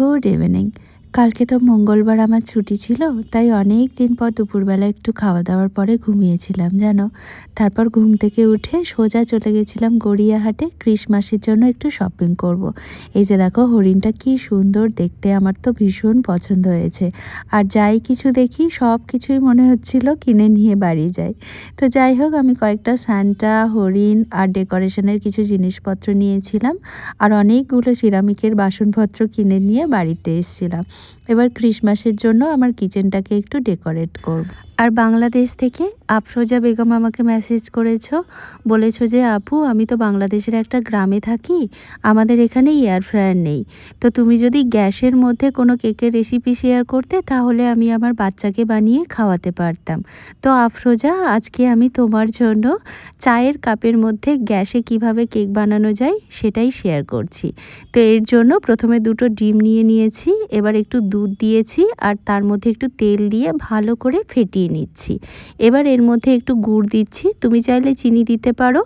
Good evening কালকে তো মঙ্গলবার আমার ছুটি ছিল, তাই অনেক দিন পর দুপুরবেলা একটু খাওয়া দাওয়ার পরে ঘুমিয়েছিলাম, জানো? তারপর ঘুম থেকে উঠে সোজা চলে গেছিলাম গড়িয়াহাটে ক্রিসমাসের জন্য একটু শপিং করব। এই যে দেখো, হরিণটা কি সুন্দর দেখতে, আমার তো ভীষণ পছন্দ হয়েছে। আর যাই কিছু দেখি, সব কিছুই মনে হচ্ছিল কিনে নিয়ে বাড়ি যাই। তো যাই হোক, আমি কয়েকটা সান্টা হরিণ আর ডেকোরেশনের কিছু জিনিসপত্র নিয়েছিলাম, আর অনেকগুলো সিরামিকের বাসনপত্র কিনে নিয়ে বাড়িতে এসেছিলাম। এবার ক্রিসমাসের জন্য আমার কিচেনটাকে একটু ডেকোরেট করব। আর বাংলাদেশ থেকে আফরোজা বেগম আমাকে মেসেজ করেছ, বলেছ যে, আপু, আমি তো বাংলাদেশের একটা গ্রামে থাকি, আমাদের এখানে এয়ার ফ্রায়ার নেই। তো তুমি যদি গ্যাসের মধ্যে কোনো কেকের রেসিপি শেয়ার করতে, তাহলে আমি আমার বাচ্চাকে বানিয়ে খাওয়াতে পারতাম। তো আফরোজা, আজকে আমি তোমার জন্য চায়ের কাপের মধ্যে গ্যাসে কীভাবে কেক বানানো যায়, সেটাই শেয়ার করছি। তো এর জন্য প্রথমে দুটো ডিম নিয়ে নিয়েছি, এবার একটু দুধ দিয়েছি, আর তার মধ্যে একটু তেল দিয়ে ভালো করে ফেটিয়ে নিচ্ছি। এবার এর মধ্যে একটু গুড় দিচ্ছি। তুমি চাইলে চিনি দিতে পারো।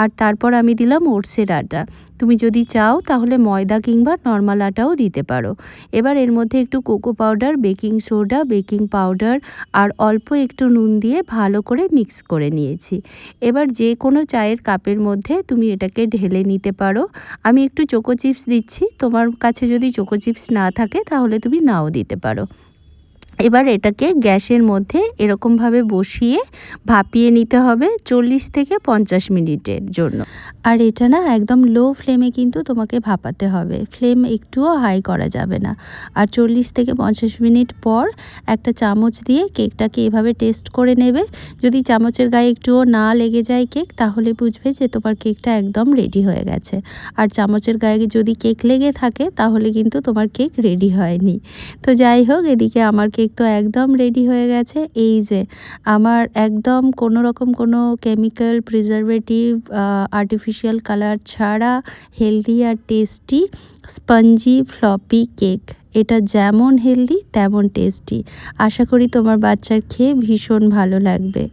আর তারপর আমি দিলাম ওটসের আটা। তুমি যদি চাও তাহলে ময়দা কিংবা নর্মাল আটাও দিতে পারো। এবার এর মধ্যে একটু cocoa powder, baking soda, baking powder আর অল্প একটু নুন দিয়ে ভালো করে মিক্স করে নিয়েছি। এবার যে কোনো চায়ের কাপের মধ্যে তুমি এটাকে ঢেলে নিতে পারো। আমি একটু চোকো চিপস দিচ্ছি। তোমার কাছে যদি চোকো চিপস না থাকে তাহলে তুমি নাও দিতে পারো। এবার এটাকে গ্যাসের মধ্যে এরকমভাবে বসিয়ে ভাপিয়ে নিতে হবে চল্লিশ থেকে পঞ্চাশ মিনিটের জন্য। আর এটা না একদম লো ফ্লেমে কিন্তু তোমাকে ভাপাতে হবে। ফ্লেম একটুও হাই করা যাবে না। আর চল্লিশ থেকে পঞ্চাশ মিনিট পর একটা চামচ দিয়ে কেকটাকে এভাবে টেস্ট করে নেবে। যদি চামচের গায়ে একটুও না লেগে যায় কেক, তাহলে বুঝবে যে তোমার কেকটা একদম রেডি হয়ে গেছে। আর চামচের গায়ে যদি কেক লেগে থাকে, তাহলে কিন্তু তোমার কেক রেডি হয়নি। তো যাই হোক, এদিকে আমার কেক তো একদম রেডি হয়ে গেছে। এই যে, আমার একদম কোনো রকম কোনো কেমিক্যাল প্রিজারভেটিভ আর্টিফিশিয়াল কালার ছাড়া হেলদি আর টেস্টি স্পঞ্জি ফ্লপি কেক এটা যেমন হেলদি তেমন টেস্টি আশা করি তোমার বাচ্চার খেয়ে ভীষণ ভালো লাগবে।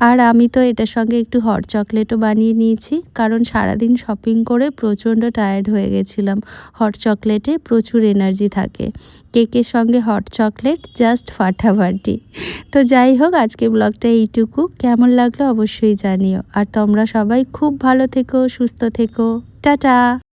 আর আমি তো এটার সঙ্গে একটু হট চকলেটও বানিয়ে নিয়েছি, কারণ সারাদিন শপিং করে প্রচণ্ড টায়ার্ড হয়ে গেছিলাম। হট চকলেটে প্রচুর এনার্জি থাকে। কেকের সঙ্গে হট চকলেট জাস্ট ফাটাফাটি। তো যাই হোক, আজকে ব্লগটা এইটুকু। কেমন লাগল অবশ্যই জানিও। আর তোমরা সবাই খুব ভালো থেকো, সুস্থ থেকো। টাটা!